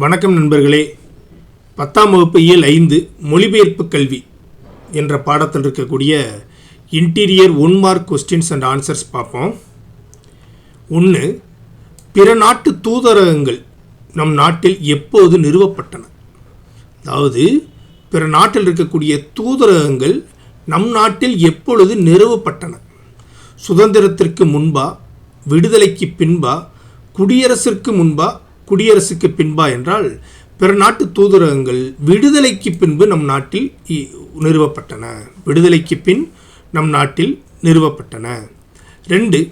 வணக்கம் நண்பர்களே. பத்தாம் வகுப்பு இயல் ஐந்து மொழிபெயர்ப்பு கல்வி என்ற பாடத்தில் இருக்கக்கூடிய interior one mark questions and answers பார்ப்போம். ஒன்று பிற நாட்டு தூதரகங்கள் நம் நாட்டில் எப்போது நிறுவப்பட்டன? அதாவது பிற நாட்டில் இருக்கக்கூடிய தூதரகங்கள் நம் நாட்டில் எப்பொழுது நிறுவப்பட்டன? சுதந்திரத்திற்கு முன்பா விடுதலைக்கு பின்பா குடியரசிற்கு முன்பா குடியரசுக்கு பின்பா என்றால் பிற நாட்டு தூதரகங்கள் விடுதலைக்கு பின்பு நம் நாட்டில் இ- நிறுவப்பட்டன. விடுதலைக்கு பின் நம் நாட்டில் நிறுவப்பட்டன. ரெண்டு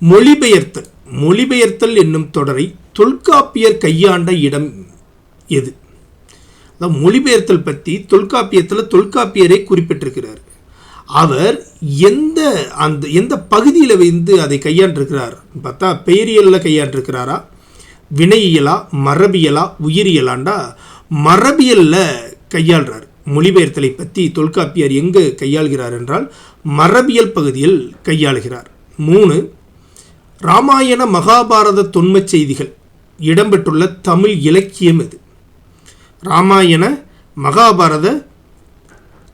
மொழிபெயர்த்தல். மொழிபெயர்த்தல் என்னும் தொடரை தொல்காப்பியர் கையாண்ட இடம் எது? அதான் மொழிபெயர்த்தல் பற்றி தொல்காப்பியத்தில் தொல்காப்பியரை குறிப்பிட்டிருக்கிறார். அவர் எந்த அந்த எந்த பகுதியில் வந்து அதை கையாண்டிருக்கிறார்? பார்த்தா பெயரியலில் கையாண்டிருக்கிறாரா? வினையியலா மரபியலா உயிரியலாண்டா? மரபியலில் கையாள்றார். மொழிபெயர்த்தலை பற்றி தொல்காப்பியார் எங்கே கையாள்கிறார் என்றால் மரபியல் பகுதியில் கையாளுகிறார். மூணு ராமாயண மகாபாரத தொன்மச் செய்திகள். இடம்பெற்றுள்ள தமிழ் இலக்கியம் இது ராமாயண மகாபாரத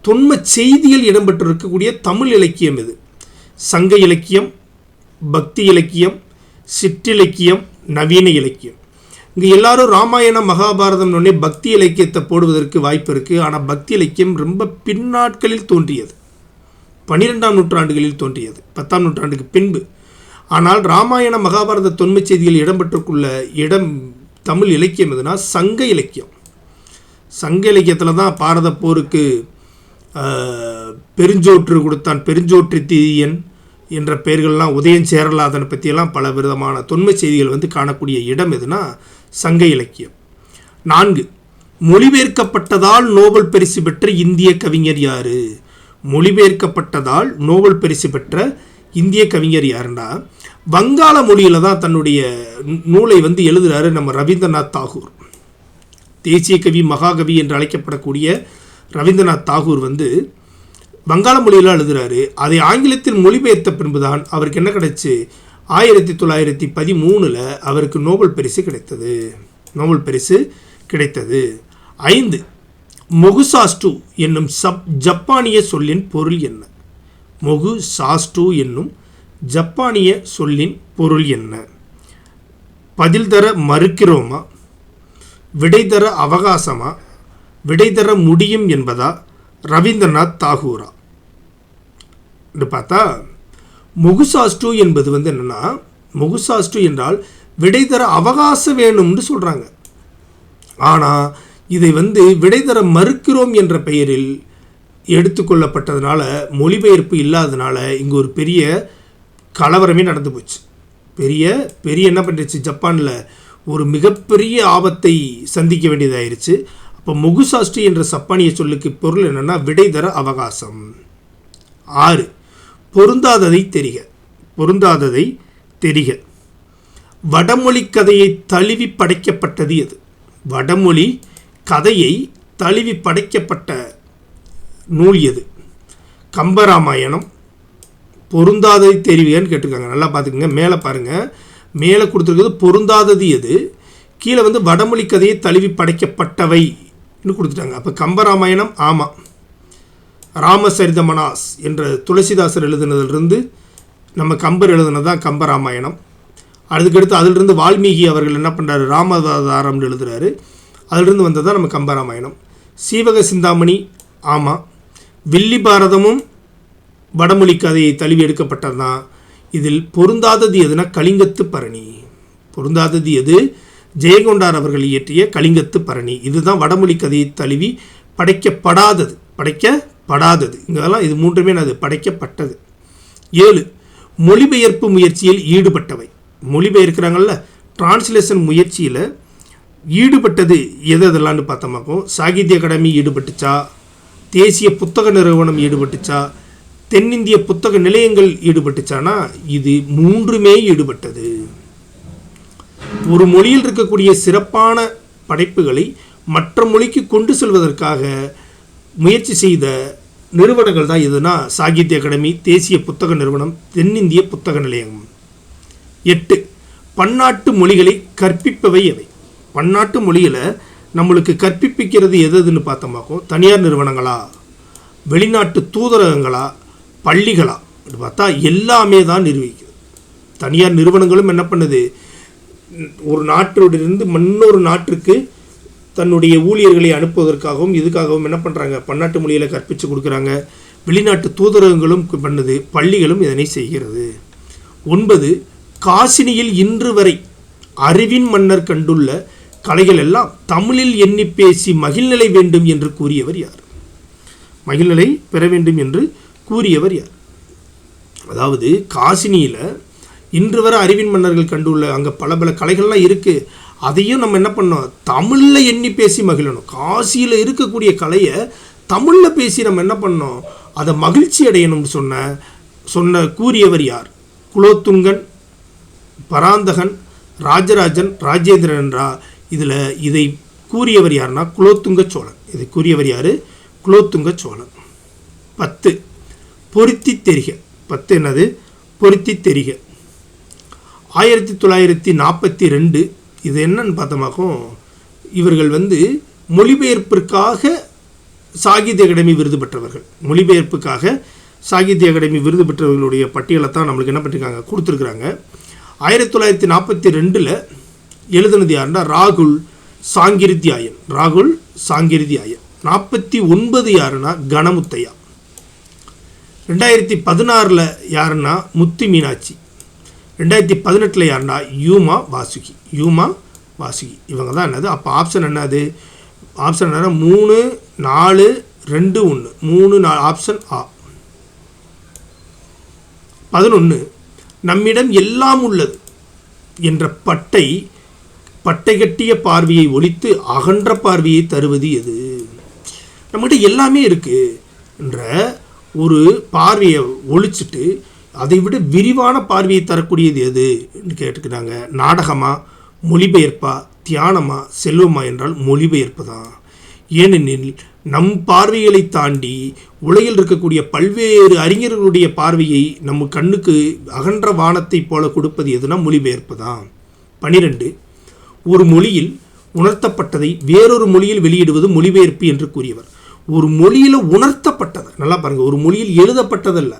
தொன்ம செய்திகள் இடம்பெற்றிருக்கக்கூடிய தமிழ் இலக்கியம் இது சங்க இலக்கியம் பக்தி இலக்கியம் சிற்றிலக்கியம் நவீன இலக்கியம். இங்கே எல்லாரும் ராமாயணம் மகாபாரதம் உடனே பக்தி இலக்கியத்தை போடுவதற்கு வாய்ப்பு இருக்குது ஆனால் பக்தி இலக்கியம் ரொம்ப பின்னாட்களில் தோன்றியது. பன்னிரெண்டாம் நூற்றாண்டுகளில் தோன்றியது. பத்தாம் நூற்றாண்டுக்கு பின்பு. ஆனால் ராமாயண மகாபாரத தொன்மை செய்தியில் இடம்பெற்றுக்குள்ள இடம் தமிழ் இலக்கியம் எதுனா சங்க இலக்கியம். சங்க இலக்கியத்தில் தான் பாரத போருக்கு பெருஞ்சோற்று கொடுத்தான். பெருஞ்சோற்று தீயன் என்ற பெயர்கள்லாம் உதயன் சேரலாதனை பற்றியெல்லாம் பல விதமான தொன்மை செய்திகள் வந்து காணக்கூடிய இடம் எதுனா சங்க இலக்கியம். நான்கு மொழிபெயர்க்கப்பட்டதால் நோபல் பரிசு பெற்ற இந்திய கவிஞர் யார்? மொழிபெயர்க்கப்பட்டதால் நோபல் பரிசு பெற்ற இந்திய கவிஞர் யாருன்னா வங்காள மொழியில் தான் தன்னுடைய நூலை வந்து எழுதுகிறாரு நம்ம ரவீந்திரநாத் தாகூர். தேசிய கவி மகாகவி என்று அழைக்கப்படக்கூடிய ரவீந்திரநாத் தாகூர் வந்து வங்காள மொழியில் எழுதுறாரு. அதை ஆங்கிலத்தில் மொழிபெயர்த்த பின்புதான் அவருக்கு என்ன கிடைச்சு? ஆயிரத்தி தொள்ளாயிரத்தி பதிமூணில் அவருக்கு நோபல் பரிசு கிடைத்தது. நோபல் பரிசு கிடைத்தது. ஐந்து மொகுசாஸ்டு என்னும் சப் ஜப்பானிய சொல்லின் பொருள் என்ன? மொகு சாஸ்டு என்னும் ஜப்பானிய சொல்லின் பொருள் என்ன? பதில் தர மறுக்கிறோமா? விடை தர அவகாசமா? விடை தர முடியும் என்பதா? ரவீந்திரநாத் தாகூரா. என்று பார்த்தா முகுசாஸ்டு என்பது வந்து என்னென்னா முகுசாஸ்டு என்றால் விடை தர அவகாசம் வேணும்னு சொல்கிறாங்க ஆனால் இதை வந்து விடை தர மறுக்கிறோம் என்ற பெயரில் எடுத்துக்கொள்ளப்பட்டதுனால மொழிபெயர்ப்பு இல்லாதனால இங்கே ஒரு பெரிய கலவரமே நடந்து போச்சு. பெரிய பெரிய என்ன பண்ணிடுச்சு ஜப்பானில் ஒரு மிகப்பெரிய ஆபத்தை சந்திக்க வேண்டியதாயிருச்சு. இப்போ முகுசாஸ்டி என்ற சப்பானிய சொல்லுக்கு பொருள் என்னென்னா விடை தர அவகாசம். ஆறு பொருந்தாததை தெரிக. பொருந்தாததை தெரிக. வடமொழி கதையை தழுவி படைக்கப்பட்டது எது? வடமொழி கதையை தழுவி படைக்கப்பட்ட நூல் எது? கம்பராமாயணம். பொருந்தாததை தெரிவிகன்னு கேட்டிருக்காங்க. நல்லா பார்த்துக்கங்க. மேலே பாருங்கள் மேலே கொடுத்துருக்கிறது பொருந்தாதது எது? கீழே வந்து வடமொழி கதையை தழுவி படைக்கப்பட்டவை. கொடுத்துட்டாங்க. அப்போ கம்பராமாயணம் ஆமாம் ராமசரிதமனாஸ் என்ற துளசிதாசர் எழுதுனதிலிருந்து நம்ம கம்பர் எழுதுனது தான் கம்பராமாயணம். அதுக்கடுத்து அதிலிருந்து வால்மீகி அவர்கள் என்ன பண்ணுறாரு ராமதாதாரம்னு எழுதுறாரு. அதிலிருந்து வந்தது தான் நம்ம கம்பராமாயணம். சீவக சிந்தாமணி ஆமாம் வில்லி பாரதமும் வடமொழி கதையை தழுவி எடுக்கப்பட்டது தான் இதில் பொருந்தாதது எதுனா கலிங்கத்து பரணி. பொருந்தாதது எது? ஜெயகொண்டார் அவர்கள் இயற்றிய கலிங்கத்து பரணி. இதுதான் வடமொழி கதையை தழுவி படைக்கப்படாதது. படைக்கப்படாதது. இங்கெல்லாம் இது மூன்றுமே அது படைக்கப்பட்டது. ஏழு மொழிபெயர்ப்பு முயற்சியில் ஈடுபட்டவை. மொழிபெயர்க்கிறாங்கல்ல? டிரான்ஸ்லேஷன் முயற்சியில் ஈடுபட்டது எது அதெல்லாம்னு பார்த்தோமாக்கும் சாகித்ய அகாடமி ஈடுபட்டுச்சா? தேசிய புத்தக நிறுவனம் ஈடுபட்டுச்சா? தென்னிந்திய புத்தக நிலையங்கள் ஈடுபட்டுச்சானா? இது மூன்றுமே ஈடுபட்டது. ஒரு மொழியில் இருக்கக்கூடிய சிறப்பான படைப்புகளை மற்ற மொழிக்கு கொண்டு செல்வதற்காக முயற்சி செய்த நிறுவனங்கள் தான் எதுனா சாகித்ய அகாடமி தேசிய புத்தக நிறுவனம் தென்னிந்திய புத்தக நிலையம். எட்டு பன்னாட்டு மொழிகளை கற்பிப்பவை எவை? பன்னாட்டு மொழியில் நம்மளுக்கு கற்பிப்பிக்கிறது எது எதுன்னு பார்த்தோமாக்கோ தனியார் நிறுவனங்களா? வெளிநாட்டு தூதரகங்களா? பள்ளிகளா? பார்த்தா எல்லாமே தான் நிர்வகிக்குது. தனியார் நிறுவனங்களும் என்ன பண்ணுது? ஒரு நாட்டிலிருந்து இன்னொரு நாட்டிற்கு தன்னுடைய ஊழியர்களை அனுப்புவதற்காகவும் இதுக்காகவும் என்ன பண்ணுறாங்க பன்னாட்டு மொழியில் கற்பித்து கொடுக்குறாங்க. வெளிநாட்டு தூதரகங்களும் பண்ணுது பள்ளிகளும் இதனை செய்கிறது. ஒன்பது காசினியில் இன்று வரை அறிவின் மன்னர் கண்டுள்ள கலைகள் எல்லாம் தமிழில் எண்ணி பேசி மகிழ்நிலை வேண்டும் என்று கூறியவர் யார்? மகிழ்நிலை பெற வேண்டும் என்று கூறியவர் யார்? அதாவது காசினியில் இன்று வரை அறிவின் மன்னர்கள் கண்டுள்ள அங்கே பல பல கலைகள்லாம் இருக்குது அதையும் நம்ம என்ன பண்ணோம் தமிழில் எண்ணி பேசி மகிழணும். காசியில் இருக்கக்கூடிய கலையை தமிழில் பேசி நம்ம என்ன பண்ணோம் அதை மகிழ்ச்சி அடையணும்னு சொன்ன சொன்ன கூறியவர் யார்? குலோத்துங்கன் பராந்தகன் ராஜராஜன் ராஜேந்திரன் என்றா இதில் இதை கூறியவர் யாருன்னா குலோத்துங்க சோழன். இதை கூறியவர் யார்? குலோத்துங்க சோழன். பத்து. பொருத்தி தெரிக. பத்து என்னது? பொருத்தி தெரிக. ஆயிரத்தி தொள்ளாயிரத்தி நாற்பத்தி ரெண்டு இது என்னன்னு பார்த்தோமாக்கும் இவர்கள் வந்து மொழிபெயர்ப்பிற்காக சாகித்ய அகாடமி விருது பெற்றவர்கள். மொழிபெயர்ப்புக்காக சாகித்ய அகாடமி விருது பெற்றவர்களுடைய பட்டியலை தான் நம்மளுக்கு என்ன பண்ணியிருக்காங்க கொடுத்துருக்குறாங்க. ஆயிரத்தி தொள்ளாயிரத்தி நாற்பத்தி ரெண்டில் எழுதுனது யாருன்னா ராகுல் சாங்கிருத்தியாயன். ராகுல் சாங்கிருத்தியாயன். நாற்பத்தி ஒன்பது யாருன்னா கணமுத்தையா ரெண்டாயிரத்தி பதினாறில் யாருன்னா முத்து மீனாட்சி. ரெண்டாயிரத்தி பதினெட்டில் யாருன்னா யூமா வாசுகி. யூமா வாசுகி. இவங்க தான் என்னது? அப்போ ஆப்ஷன் என்னது? ஆப்ஷன் என்னன்னா மூணு நாலு ரெண்டு ஒன்று மூணு நாலு ஆப்ஷன் ஆ. பதினொன்று நம்மிடம் எல்லாம் உள்ளது என்ற பட்டை பட்டை கட்டிய பார்வையை ஒழித்து அகன்ற பார்வையை தருவது எது? நம்மகிட்ட எல்லாமே இருக்குன்ற ஒரு பார்வையை ஒழிச்சிட்டு அதை விட விரிவான பார்வையை தரக்கூடியது எது கேட்டுக்கிறாங்க. நாடகமா மொழிபெயர்ப்பா தியானமா செல்வமா என்றால் மொழிபெயர்ப்பு தான் ஏனெனில் நம் பார்வைகளை தாண்டி உலகில் இருக்கக்கூடிய பல்வேறு அறிஞர்களுடைய பார்வையை நம்ம கண்ணுக்கு அகன்ற வானத்தைப் போல கொடுப்பது எதுனா மொழிபெயர்ப்பு தான் பனிரெண்டு ஒரு மொழியில் உணர்த்தப்பட்டதை வேறொரு மொழியில் வெளியிடுவது மொழிபெயர்ப்பு என்று கூறியவர். ஒரு மொழியில் உணர்த்தப்பட்டதை நல்லா பாருங்கள் ஒரு மொழியில் எழுதப்பட்டதல்ல.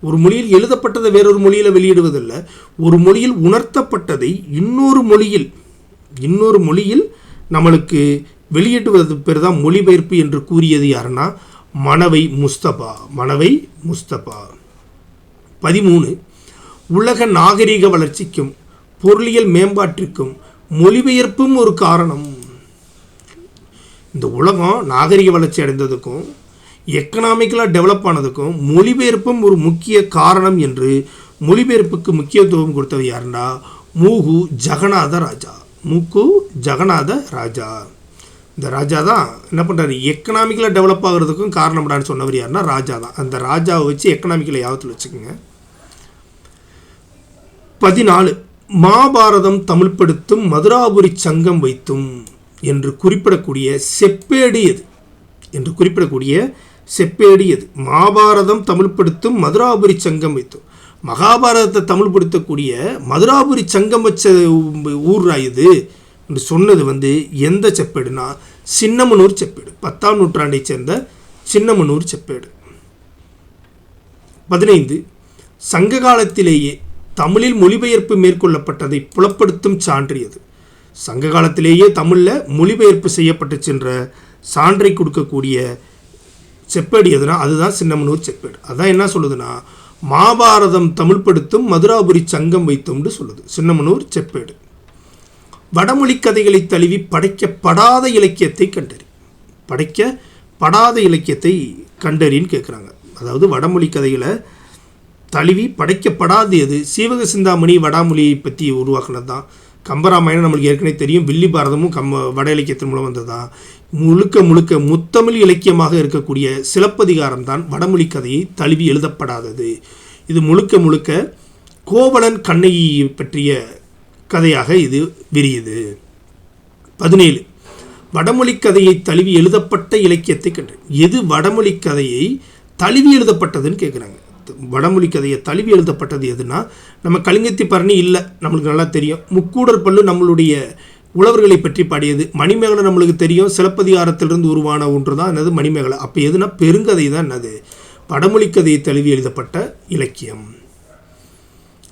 ஒரு மொழியில் எழுதப்பட்டதை வேறொரு மொழியில் வெளியிடுவதல்ல. ஒரு மொழியில் உணர்த்தப்பட்டதை இன்னொரு மொழியில் இன்னொரு மொழியில் நம்மளுக்கு வெளியிடுவது பேர் தான் மொழிபெயர்ப்பு என்று கூறியது யாருன்னா மணவை முஸ்தபா மணவை முஸ்தபா. பதிமூணு உலக நாகரிக வளர்ச்சிக்கும் பொருளியல் மேம்பாட்டிற்கும் மொழிபெயர்ப்பும் ஒரு காரணம். இந்த உலகம் நாகரிக வளர்ச்சி அடைந்ததுக்கும் எக்கனாமிக்கலாக டெவலப் ஆனதுக்கும் மொழிபெயர்ப்பும் ஒரு முக்கிய காரணம் என்று மொழிபெயர்ப்புக்கு முக்கியத்துவம் கொடுத்தவர் யாருன்னா மூகு ஜெகநாத ராஜா. மூக்கு ஜெகநாத ராஜா. இந்த ராஜா தான் என்ன பண்ணுறாரு எக்கனாமிக்கலாக டெவலப் ஆகிறதுக்கும் காரணம்டான்னு சொன்னவர் யாருன்னா ராஜா தான். அந்த ராஜாவை வச்சு எக்கனாமிக்கலை யாபத்தில் வச்சுக்கோங்க. பதினாலு மாபாரதம் தமிழ்படுத்தும் மதுராபுரி சங்கம் வைத்தும் என்று குறிப்பிடக்கூடிய செப்பேடு எது? என்று குறிப்பிடக்கூடிய செப்பேடு மகாபாரதம் மாபாரதம் தமிழ்படுத்தும் மதுராபுரி சங்கம் வைத்தும். மகாபாரதத்தை தமிழ்படுத்தக்கூடிய மதுராபுரி சங்கம் வச்ச ஊர்ரா இது? என்று சொன்னது வந்து எந்த செப்பேடுனா சின்னமனூர் செப்பேடு. பத்தாம் நூற்றாண்டைச் சேர்ந்த சின்னமனூர் செப்பேடு. பதினைந்து. சங்க காலத்திலேயே தமிழில் மொழிபெயர்ப்பு மேற்கொள்ளப்பட்டதை புலப்படுத்தும் சான்றியது. சங்க காலத்திலேயே தமிழில் மொழிபெயர்ப்பு செய்யப்பட்டு சென்ற சான்றை கொடுக்கக்கூடிய செப்பேடு எதுனா அதுதான் சின்னமனூர் செப்பேடு. அதான் என்ன சொல்லுதுன்னா மாபாரதம் தமிழ்படுத்தும் மதுராபுரி சங்கம் வைத்தும்னு சொல்லுது. சின்னமனூர் செப்பேடு. வடமொழி கதைகளை தழுவி படைக்கப்படாத இலக்கியத்தை கண்டறி. படைக்கப்படாத இலக்கியத்தை கண்டறின்னு கேட்குறாங்க அதாவது வடமொழி கதைகளை தழுவி படைக்கப்படாது எது? சீவக சிந்தாமணி வடாமொழியை பற்றி உருவாக்குனது தான் கம்பராமாயணம் நம்மளுக்கு ஏற்கனவே தெரியும். வில்லி பாரதமும் கம்ப வட இலக்கியத்தின் மூலம் வந்தது தான் முழுக்க முழுக்க முத்தமிழ் இலக்கியமாக இருக்கக்கூடிய சிலப்பதிகாரம் தான் வடமொழி கதையை தழுவி எழுதப்படாதது. இது முழுக்க முழுக்க கோவலன் கண்ணகி பற்றிய கதையாக இது விரியுது. பதினேழு. வடமொழி கதையை தழுவி எழுதப்பட்ட இலக்கியத்தை கண்டு எது வடமொழி கதையை தழுவி எழுதப்பட்டதுன்னு கேட்குறாங்க வடமொழி கதையை தழுவி எழுதப்பட்டது எதுனா நம்ம கலிங்கத்தி பரணி இல்லை நம்மளுக்கு நல்லா தெரியும். முக்கூடர் பல்லு நம்மளுடைய உழவர்களை பற்றி பாடியது மணிமேகலை நம்மளுக்கு தெரியும். சிலப்பதிகாரத்திலிருந்து உருவான ஒன்று தான் என்னது மணிமேகலை. அப்போ எதுனா பெருங்கதை தான் என்னது படமொழி கதையை தழுவி எழுதப்பட்ட இலக்கியம்.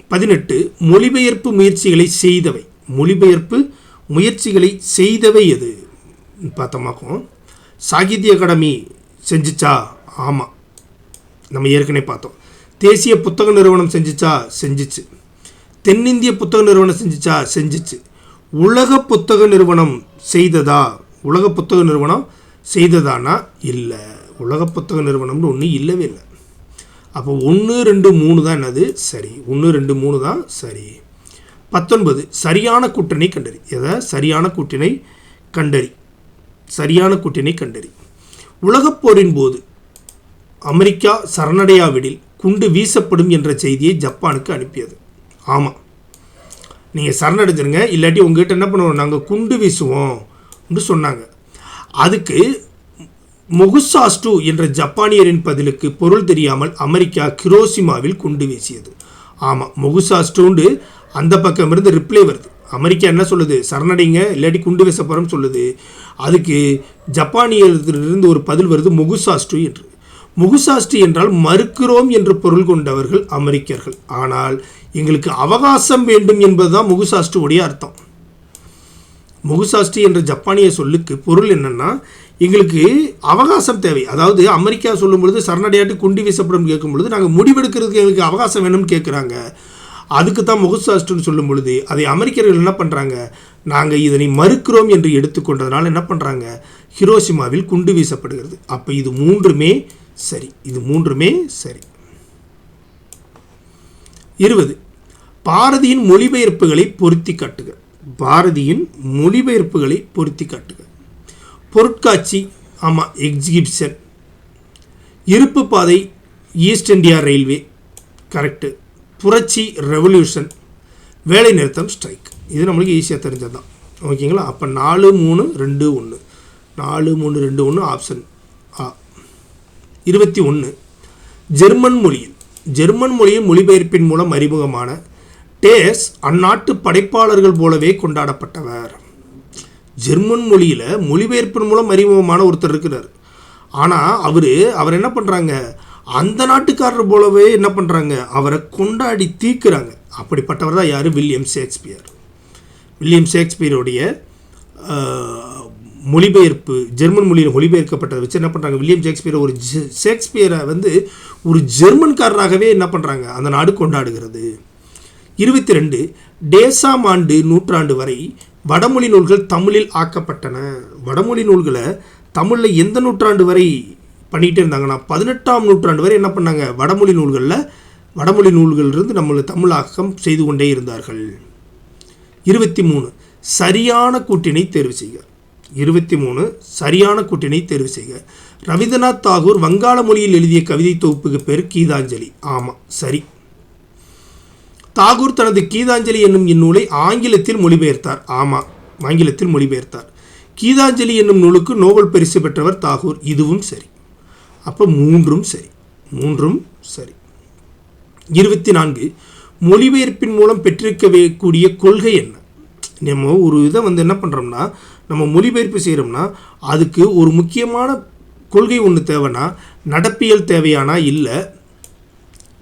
பதினெட்டு மொழிபெயர்ப்பு முயற்சிகளை செய்தவை. மொழிபெயர்ப்பு முயற்சிகளை செய்தவை எது? பார்த்தோமாக்கும் சாகித்ய அகாடமி செஞ்சுச்சா? ஆமாம் நம்ம ஏற்கனவே பார்த்தோம். தேசிய புத்தக நிறுவனம் செஞ்சுச்சா? செஞ்சுச்சு. தென்னிந்திய புத்தக நிறுவனம் செஞ்சுச்சா? செஞ்சுச்சு. உலக புத்தக நிறுவனம் செய்ததா? உலக புத்தக நிறுவனம் செய்ததானா? இல்லை. உலக புத்தக நிறுவனம்னு ஒன்று இல்லவே இல்லை. அப்போ ஒன்று ரெண்டு மூணு தான் என்னது? சரி. ஒன்று ரெண்டு மூணு தான்? சரி. பத்தொன்பது. சரியான கூட்டணி கண்டறி. எதை? சரியான கூட்டணி கண்டறி. சரியான கூட்டணி கண்டறி. உலகப் போரின் போது அமெரிக்கா சரணடையாவிடில் குண்டு வீசப்படும் என்ற செய்தியை ஜப்பானுக்கு அனுப்பியது. ஆமாம் நீங்கள் சரணடைஞ்சிருங்க. இல்லாட்டி உங்ககிட்ட என்ன பண்ணுவோம்? நாங்கள் குண்டு வீசுவோம் என்று சொன்னாங்க. அதுக்கு மொகுசாஸ்டு என்ற ஜப்பானியரின் பதிலுக்கு பொருள் தெரியாமல் அமெரிக்கா கிரோசிமாவில் குண்டு வீசியது. ஆமாம் மொகுசாஸ்டுண்டு அந்த பக்கம் இருந்து ரிப்ளை வருது. அமெரிக்கா என்ன சொல்லுது? சரணடைங்க இல்லாட்டி குண்டு வீச போகிறோம்னு சொல்லுது. அதுக்கு ஜப்பானியரிலிருந்து ஒரு பதில் வருது மொகுசாஸ்டு என்று. முகுசாஸ்டி என்றால் மறுக்கிறோம் என்று பொருள் கொண்டவர்கள் அமெரிக்கர்கள். ஆனால் எங்களுக்கு அவகாசம் வேண்டும் என்பதுதான் முகுசாஸ்டு உடைய அர்த்தம். முகுசாஸ்டி என்ற ஜப்பானிய சொல்லுக்கு பொருள் என்னென்னா எங்களுக்கு அவகாசம் தேவை. அதாவது அமெரிக்கா சொல்லும் பொழுது சரணடையாட்டு குண்டி வீசப்படும் கேட்கும் பொழுது நாங்கள் முடிவெடுக்கிறதுக்கு எங்களுக்கு அவகாசம் வேணும்னு கேட்குறாங்க அதுக்கு தான் முகுசாஸ்டுன்னு சொல்லும் பொழுது அதை அமெரிக்கர்கள் என்ன பண்ணுறாங்க நாங்கள் இதனை மறுக்கிறோம் என்று எடுத்துக்கொண்டதுனால என்ன பண்ணுறாங்க ஹிரோஷிமாவில் குண்டு வீசப்படுகிறது. அப்போ இது மூன்றுமே சரி. இது மூன்றுமே சரி. இருபது. பாரதியின் மொழிபெயர்ப்புகளை பொருத்தி காட்டுக. பாரதியின் மொழிபெயர்ப்புகளை பொருத்தி காட்டுக. பொருட்காட்சி ஆமாம் எக்ஸிபிஷன் இருப்பு பாதை ஈஸ்ட் இந்தியா ரயில்வே கரெக்டு புரட்சி ரெவல்யூஷன் வேலை நிறுத்தம் ஸ்ட்ரைக் இது நம்மளுக்கு ஈஸியாக தெரிஞ்சது தான் ஓகேங்களா? அப்போ நாலு மூணு ரெண்டு ஒன்று நாலு மூணு ரெண்டு ஒன்று ஆப்ஷன் ஆ இருபத்தி ஒன்று ஜெர்மன் மொழியில். ஜெர்மன் மொழியின் மொழிபெயர்ப்பின் மூலம் அறிமுகமான டேஸ் அந்நாட்டு படைப்பாளர்கள் போலவே கொண்டாடப்பட்டவர். ஜெர்மன் மொழியில் மொழிபெயர்ப்பின் மூலம் அறிமுகமான ஒருத்தர் இருக்கிறார். ஆனால் அவர் அவர் என்ன பண்ணுறாங்க அந்த நாட்டுக்காரர் போலவே என்ன பண்ணுறாங்க அவரை கொண்டாடி தீர்க்குறாங்க. அப்படிப்பட்டவர் தான் யார்? William Shakespeare. வில்லியம் ஷேக்ஸ்பியருடைய மொழிபெயர்ப்பு ஜெர்மன் மொழியில் மொழிபெயர்க்கப்பட்டதை வச்சு என்ன பண்ணுறாங்க வில்லியம் ஷேக்ஸ்பியர் ஒரு ஷேக்ஸ்பியரை வந்து ஒரு ஜெர்மன்காரராகவே என்ன பண்ணுறாங்க அந்த நாடு கொண்டாடுகிறது. இருபத்தி ரெண்டு டேசாம் ஆண்டு நூற்றாண்டு வரை வடமொழி நூல்கள் தமிழில் ஆக்கப்பட்டன. வடமொழி நூல்களை தமிழில் எந்த நூற்றாண்டு வரை பண்ணிகிட்டே இருந்தாங்கன்னா பதினெட்டாம் நூற்றாண்டு வரை என்ன பண்ணாங்க? வடமொழி நூல்களில் வடமொழி நூல்களிலிருந்து நம்மளை தமிழாக்கம் செய்து கொண்டே இருந்தார்கள். இருபத்தி மூணு சரியான கூட்டினை தேர்வு செய்கிறார் இருபத்தி மூணு சரியான கூட்டினை தேர்வு செய்க. ரவீந்திரநாத் தாகூர் வங்காள மொழியில் எழுதிய கவிதை தொகுப்புக்கு பேர் கீதாஞ்சலி. ஆமாம் சரி. தாகூர் தனது கீதாஞ்சலி என்னும் இந்நூலை ஆங்கிலத்தில் மொழிபெயர்த்தார். ஆமாம் ஆங்கிலத்தில் மொழிபெயர்த்தார். கீதாஞ்சலி என்னும் நூலுக்கு நோபல் பரிசு பெற்றவர் தாகூர். இதுவும் சரி. அப்போ மூன்றும் சரி. மூன்றும் சரி. இருபத்தி நான்கு. மொழிபெயர்ப்பின் மூலம் பெற்றிருக்கக்கூடிய கொள்கை என்ன? நம்ம ஒரு இதை வந்து என்ன பண்ணுறோம்னா நம்ம மொழிபெயர்ப்பு செய்கிறோம்னா அதுக்கு ஒரு முக்கியமான கொள்கை ஒன்று தேவைன்னா நடப்பியல் தேவையானா இல்லை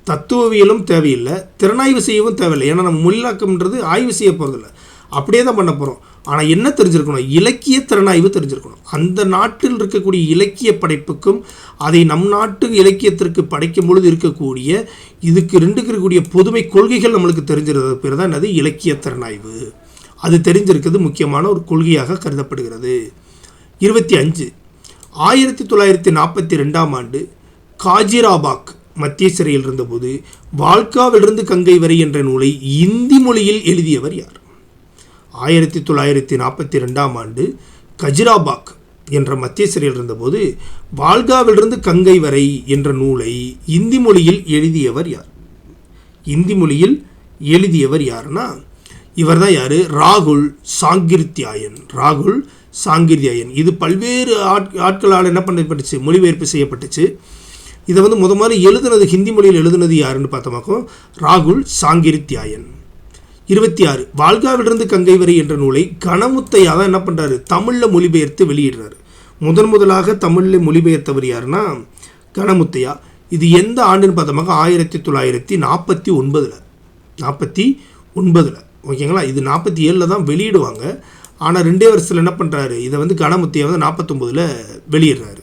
தத்துவவியலும் தேவையில்லை திறனாய்வு செய்யவும் தேவையில்லை. ஏன்னா நம்ம மொழிலாக்கம்ன்றது ஆய்வு செய்ய போகிறதில்ல அப்படியே தான் பண்ண போகிறோம் ஆனால் என்ன தெரிஞ்சிருக்கணும்? இலக்கிய திறனாய்வு தெரிஞ்சிருக்கணும். அந்த நாட்டில் இருக்கக்கூடிய இலக்கிய படைப்புக்கும் அதை நம் நாட்டு இலக்கியத்திற்கு படைக்கும் பொழுது இருக்கக்கூடிய இதுக்கு ரெண்டுக்கு இருக்கக்கூடிய பொதுமை கொள்கைகள் நம்மளுக்கு தெரிஞ்சிருக்கிறது பேர் தான் என்னது? இலக்கிய திறனாய்வு. அது தெரிஞ்சிருக்கிறது முக்கியமான ஒரு கொள்கையாக கருதப்படுகிறது. இருபத்தி அஞ்சு. ஆயிரத்தி தொள்ளாயிரத்தி நாற்பத்தி ரெண்டாம் ஆண்டு காஜிராபாக் மத்திய சிறையில் இருந்தபோது வால்காவிலிருந்து கங்கை வரை என்ற நூலை இந்தி மொழியில் எழுதியவர் யார்? ஆயிரத்தி தொள்ளாயிரத்தி நாற்பத்தி ரெண்டாம் ஆண்டு கஜிராபாக் என்ற மத்திய சிறையில் இருந்தபோது வால்காவிலிருந்து கங்கை வரை என்ற நூலை இந்தி மொழியில் எழுதியவர் யார்? இந்தி மொழியில் எழுதியவர் யாருன்னா இவர் தான் யார்? ராகுல் சாங்கிருத்தியாயன் ராகுல் சாங்கிருத்தியாயன் இது பல்வேறு ஆட் ஆட்களால் என்ன பண்ணப்பட்டுச்சு? மொழிபெயர்ப்பு செய்யப்பட்டுச்சு. இதை வந்து முத மாதிரி எழுதுனது ஹிந்தி மொழியில் எழுதுனது யாருன்னு பார்த்தோமாக்கோ ராகுல் சாங்கிருத்தியாயன் இருபத்தி ஆறு வால்காவிலிருந்து கங்கை வரை என்ற நூலை கணமுத்தையாக தான் என்ன பண்ணுறாரு தமிழில் மொழிபெயர்த்து வெளியிடுறாரு. முதன் முதலாக தமிழில் மொழிபெயர்த்தவர் யாருன்னா கனமுத்தையா. இது எந்த ஆண்டுன்னு பார்த்தோமாக்கா ஆயிரத்தி தொள்ளாயிரத்தி நாற்பத்தி ஒன்பதில். நாற்பத்தி ஒன்பதில். ஓகேங்களா? இது நாற்பத்தி ஏழில் தான் வெளியிடுவாங்க. ஆனால் ரெண்டே வருஷத்தில் என்ன பண்ணுறாரு இதை வந்து கனமுத்தையா வந்து நாற்பத்தொம்போதில் வெளியிடுறாரு.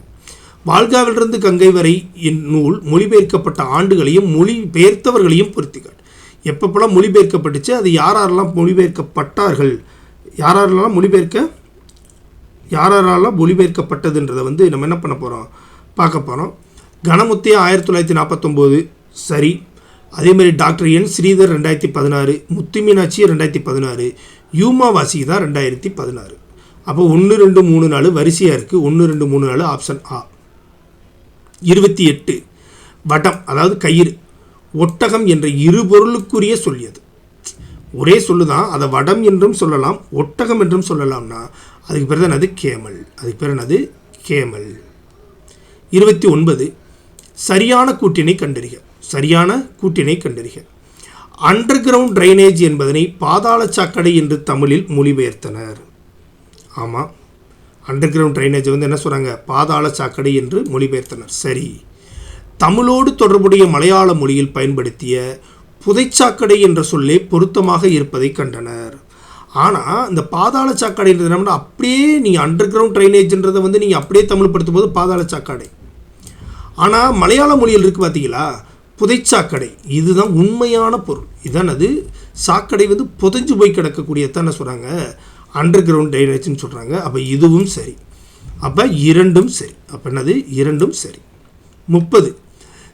வாழ்காவிலிருந்து கங்கை வரை என் நூல் மொழிபெயர்க்கப்பட்ட ஆண்டுகளையும் மொழி பெயர்த்தவர்களையும் பொருத்திக்காட்டு எப்பப்பெல்லாம் மொழிபெயர்க்கப்பட்டுச்சு அது யாரெல்லாம் மொழிபெயர்க்கப்பட்டார்கள்? யாரெல்லாம் மொழிபெயர்க்க யாரெல்லாம் மொழிபெயர்க்கப்பட்டதுன்றதை வந்து நம்ம என்ன பண்ண போகிறோம் பார்க்க போகிறோம் கணமுத்தையா ஆயிரத்தி தொள்ளாயிரத்தி நாற்பத்தொம்போது சரி அதே மாதிரி டாக்டர் என் ஸ்ரீதர் ரெண்டாயிரத்தி பதினாறு முத்து மீனாட்சி ரெண்டாயிரத்தி பதினாறு யூமா வாசி தான் ரெண்டாயிரத்தி பதினாறு. அப்போ ஒன்று ரெண்டு மூணு நாலு வரிசையாக இருக்குது ஒன்று ரெண்டு மூணு நாலு ஆப்ஷன் ஆ. இருபத்தி எட்டு. வடம் அதாவது கயிறு. ஒட்டகம் என்ற இரு பொருளுக்குரிய சொல்லியது ஒரே சொல்லு தான் அதை வடம் என்றும் சொல்லலாம் ஒட்டகம் என்றும் சொல்லலாம்னா அதுக்கு பேர் தான் அது கேமல். அதுக்கு பேர் என்னது? கேமல். இருபத்தி ஒன்பது. சரியான கூட்டினை கண்டறிக. சரியான கூட்டினை கண்டறிக. அண்டர் கிரவுண்ட் ட்ரைனேஜ் என்பதனை பாதாள சாக்கடை என்று தமிழில் மொழிபெயர்த்தனர். ஆமாம் அண்டர் கிரவுண்ட் ட்ரைனேஜ் வந்து என்ன சொல்கிறாங்க பாதாள சாக்கடை என்று மொழிபெயர்த்தனர். சரி. தமிழோடு தொடர்புடைய மலையாள மொழியில் பயன்படுத்திய புதைச்சாக்கடை என்ற சொல்லே பொருத்தமாக இருப்பதை கண்டனர். ஆனால் இந்த பாதாள சாக்கடைன்றது என்ன அப்படியே நீங்கள் அண்டர் கிரவுண்ட் ட்ரைனேஜ்ன்றதை வந்து நீங்கள் அப்படியே தமிழ்படுத்தும் போது பாதாள சாக்கடை. ஆனால் மலையாள மொழியில் இருக்குது பார்த்தீங்களா புதைச்சாக்கடை. இதுதான் உண்மையான பொருள். இதான் அது சாக்கடை வந்து புதைஞ்சு போய் கிடக்கக்கூடியதான் சொல்கிறாங்க அண்டர் கிரவுண்ட் ட்ரைனேஜ்னு சொல்கிறாங்க அப்போ இதுவும் சரி. அப்போ இரண்டும் சரி. அப்போ என்னது? இரண்டும் சரி. முப்பது.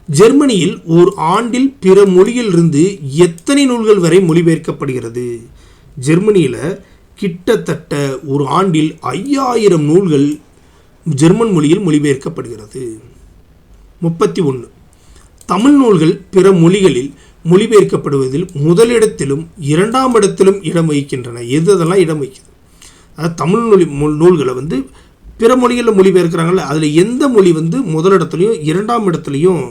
ஜெர்மனியில் ஓர் ஆண்டில் பிற மொழியிலிருந்து எத்தனை நூல்கள் வரை மொழிபெயர்க்கப்படுகிறது? ஜெர்மனியில் கிட்டத்தட்ட ஒரு ஆண்டில் ஐயாயிரம் நூல்கள் ஜெர்மன் மொழியில் மொழிபெயர்க்கப்படுகிறது. முப்பத்தி ஒன்று தமிழ் நூல்கள் பிற மொழிகளில் மொழிபெயர்க்கப்படுவதில் முதலிடத்திலும் இரண்டாம் இடத்திலும் இடம் வகிக்கின்றன. எது அதெல்லாம் இடம் வகிக்குது? அதாவது தமிழ் மொழி நூல்களை வந்து பிற மொழிகளில் மொழிபெயர்க்கிறாங்கல்ல அதில் எந்த மொழி வந்து முதலிடத்துலையும் இரண்டாம் இடத்துலையும்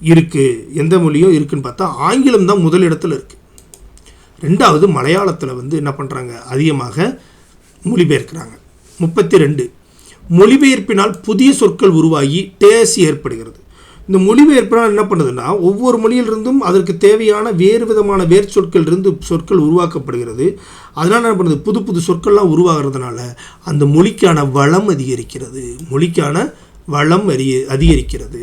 இருக்குது எந்த மொழியும் இருக்குன்னு பார்த்தா ஆங்கிலம் தான் முதலிடத்தில் இருக்குது ரெண்டாவது மலையாளத்தில் வந்து என்ன பண்ணுறாங்க அதிகமாக மொழிபெயர்க்கிறாங்க. முப்பத்தி ரெண்டு மொழிபெயர்ப்பினால் புதிய சொற்கள் உருவாகி டேஸ் ஏற்படுகிறது. இந்த மொழிபெயர்ப்பினால் என்ன பண்ணுதுன்னா ஒவ்வொரு மொழியிலிருந்தும் அதற்கு தேவையான வேறு விதமான வேர் சொற்கள் இருந்து சொற்கள் உருவாக்கப்படுகிறது. அதனால் என்ன பண்ணுது? புது புது சொற்கள்லாம் உருவாகிறதுனால அந்த மொழிக்கான வளம் அதிகரிக்கிறது. மொழிக்கான வளம் அறிய அதிகரிக்கிறது.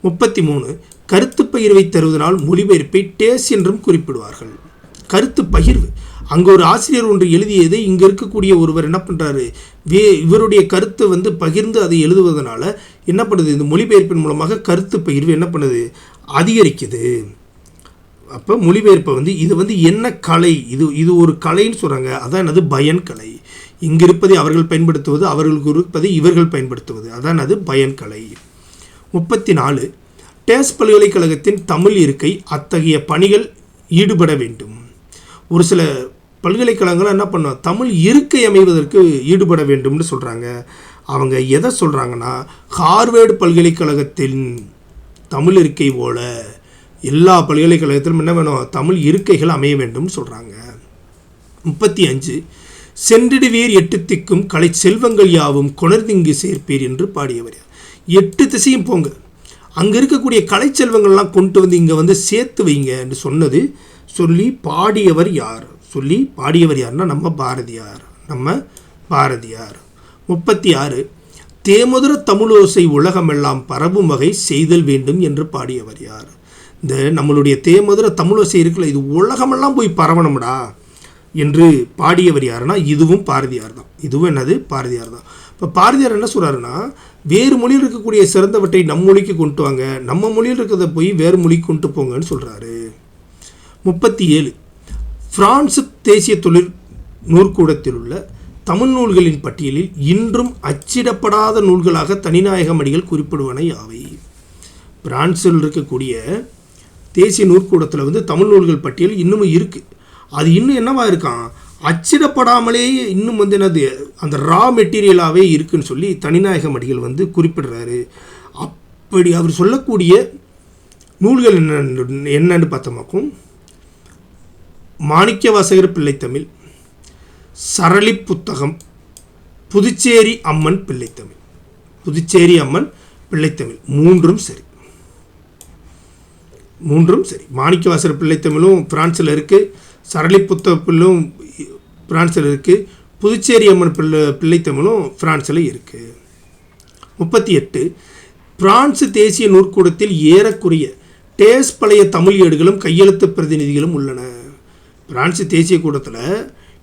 முப்பத்தி மூணு கருத்து பகிர்வை தருவதனால் மொழிபெயர்ப்பை டேஸ் என்றும் குறிப்பிடுவார்கள். கருத்து பகிர்வு. அங்கே ஒரு ஆசிரியர் ஒன்று எழுதியது இங்கே இருக்கக்கூடிய ஒருவர் என்ன பண்ணுறாரு வே இவருடைய கருத்தை வந்து பகிர்ந்து அதை எழுதுவதனால என்ன பண்ணுது? இந்த மொழிபெயர்ப்பின் மூலமாக கருத்து பகிர்வு என்ன பண்ணுது? அதிகரிக்குது. அப்போ மொழிபெயர்ப்பை வந்து இது வந்து என்ன கலை? இது இது ஒரு கலைன்னு சொல்கிறாங்க அதான் என்னது? பயன் கலை. இங்கே இருப்பதை அவர்கள் பயன்படுத்துவது அவர்களுக்கு இருப்பதை இவர்கள் பயன்படுத்துவது. அதான் அது பயன் கலை. முப்பத்தி நாலு டேஸ் பல்கலைக்கழகத்தின் தமிழ் இருக்கை அத்தகைய பணிகள் ஈடுபட வேண்டும். ஒரு சில பல்கலைக்கழகங்கள் என்ன பண்ணும்? தமிழ் இருக்கை அமைவதற்கு ஈடுபட வேண்டும்னு சொல்கிறாங்க அவங்க எதை சொல்கிறாங்கன்னா ஹார்வேர்டு பல்கலைக்கழகத்தின் தமிழ் இருக்கை போல எல்லா பல்கலைக்கழகத்திலும் என்ன வேணும்? தமிழ் இருக்கைகள் அமைய வேண்டும்னு சொல்கிறாங்க முப்பத்தி அஞ்சு சென்றிடுவீர் எட்டு திக்கும் கலை செல்வங்கள் யாவும் கொணர்ந்திங்கு சேர்ப்பீர் என்று பாடியவர் எட்டு திசையும் போங்க. அங்கே இருக்கக்கூடிய கலை செல்வங்கள்லாம் கொண்டு வந்து இங்கே வந்து சேர்த்து வைங்க என்று சொன்னது சொல்லி பாடியவர் யார்? சொல்லி பாடியவர் யார்னா நம்ம பாரதியார் நம்ம பாரதியார். முப்பத்தி ஆறு தேமதுர தமிழோசை உலகமெல்லாம் பரவும் வகை செய்தல் வேண்டும் என்று பாடியவர் யார்? இந்த நம்மளுடைய தேமதுர தமிழோசை இருக்குல்ல இது உலகமெல்லாம் போய் பரவணும்டா என்று பாடியவர் யாருன்னா இதுவும் பாரதியார் தான். இதுவும் என்னது? பாரதியார் தான். இப்போ பாரதியார் என்ன சொல்கிறாருன்னா வேறு மொழியில் இருக்கக்கூடிய சிறந்தவற்றை நம் மொழிக்கு கொண்டு வாங்க நம்ம மொழியில் இருக்கிறத போய் வேறு மொழிக்கு கொண்டு போங்கன்னு சொல்கிறாரு முப்பத்தி ஏழு பிரான்சு தேசிய தொழில் நூற்கூடத்தில் உள்ள தமிழ் நூல்களின் பட்டியலில் இன்றும் அச்சிடப்படாத நூல்களாக தனிநாயகம் அடிகள் குறிப்பிடுவன யாவை? பிரான்சில் இருக்கக்கூடிய தேசிய நூற்கூடத்தில் வந்து தமிழ் நூல்கள் பட்டியல் இன்னமும் இருக்குது அது இன்னும் என்னவா இருக்கான்? அச்சிடப்படாமலேயே இன்னும் வந்து என்னது அந்த ரா மெட்டீரியலாகவே இருக்குன்னு சொல்லி தனிநாயகம் அடிகள் வந்து குறிப்பிடுறாரு. அப்படி அவர் சொல்லக்கூடிய நூல்கள் என்ன என்னன்னு பார்த்தோமாக்கும் மாணிக்கவாசகர் பிள்ளைத்தமிழ் சரளி புத்தகம் புதுச்சேரி அம்மன் பிள்ளைத்தமிழ். புதுச்சேரி அம்மன் பிள்ளைத்தமிழ். மூன்றும் சரி. மூன்றும் சரி. மாணிக்கவாசர் பிள்ளைத்தமிழும் பிரான்சில் இருக்குது சரளி புத்தகப்பிலும் பிரான்சில் இருக்குது புதுச்சேரி அம்மன் பிள்ளை பிள்ளைத்தமிழும் பிரான்சில் இருக்குது முப்பத்தி எட்டு பிரான்சு தேசிய நூற்கூடத்தில் ஏறக்குறைய டேஸ் பழைய தமிழ் ஏடுகளும் கையெழுத்து பிரதிநிதிகளும் உள்ளன. பிரான்சு தேசிய கூடத்தில்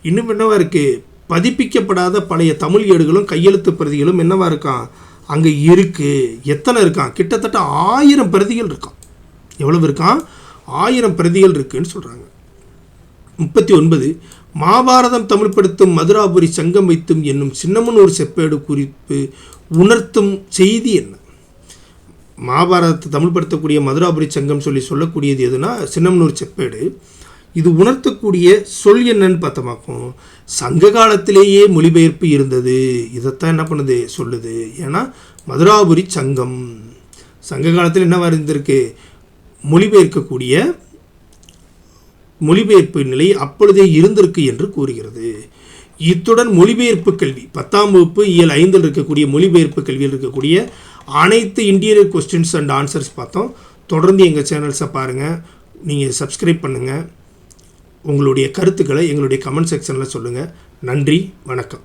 இன்னும் என்னவா இருக்குது பதிப்பிக்கப்படாத பழைய தமிழ் ஏடுகளும் கையெழுத்து பிரதிகளும் என்னவா இருக்கான்? அங்கே இருக்குது எத்தனை இருக்கான்? கிட்டத்தட்ட ஆயிரம் பிரதிகள் இருக்கான். எவ்வளவு இருக்கான்? ஆயிரம் பிரதிகள் இருக்குன்னு சொல்கிறாங்க முப்பத்தி ஒன்பது மாபாரதம் தமிழ்படுத்தும் மதுராபுரி சங்கம் வைத்தும் என்னும் சின்னமனூர் செப்பேடு குறிப்பு உணர்த்தும் செய்தி என்ன? மாபாரதத்தை தமிழ்படுத்தக்கூடிய மதுராபுரி சங்கம் சொல்லி சொல்லக்கூடியது எதுனா சின்னமனூர் செப்பேடு. இது உணர்த்தக்கூடிய சொல் என்னன்னு பார்த்தோமாக்கும் சங்க காலத்திலேயே மொழிபெயர்ப்பு இருந்தது. இதைத்தான் என்ன பண்ணுது? சொல்லுது. ஏன்னா மதுராபுரி சங்கம். சங்க காலத்தில் என்னவா இருந்திருக்கு? மொழிபெயர்க்கக்கூடிய மொழிபெயர்ப்பு நிலை அப்பொழுதே இருந்திருக்கு என்று கூறுகிறது. இத்துடன் மொழிபெயர்ப்பு கல்வி பத்தாம் வகுப்பு இயல் ஐந்தில் இருக்கக்கூடிய மொழிபெயர்ப்பு கல்வியில் இருக்கக்கூடிய அனைத்து இன்டீரியர் கொஸ்டின்ஸ் அண்ட் ஆன்சர்ஸ் பார்த்தோம். தொடர்ந்து எங்கள் சேனல்ஸை பாருங்கள் நீங்கள் சப்ஸ்கிரைப் பண்ணுங்கள் உங்களுடைய கருத்துக்களை எங்களுடைய கமெண்ட் செக்ஷனில் சொல்லுங்கள் நன்றி வணக்கம்.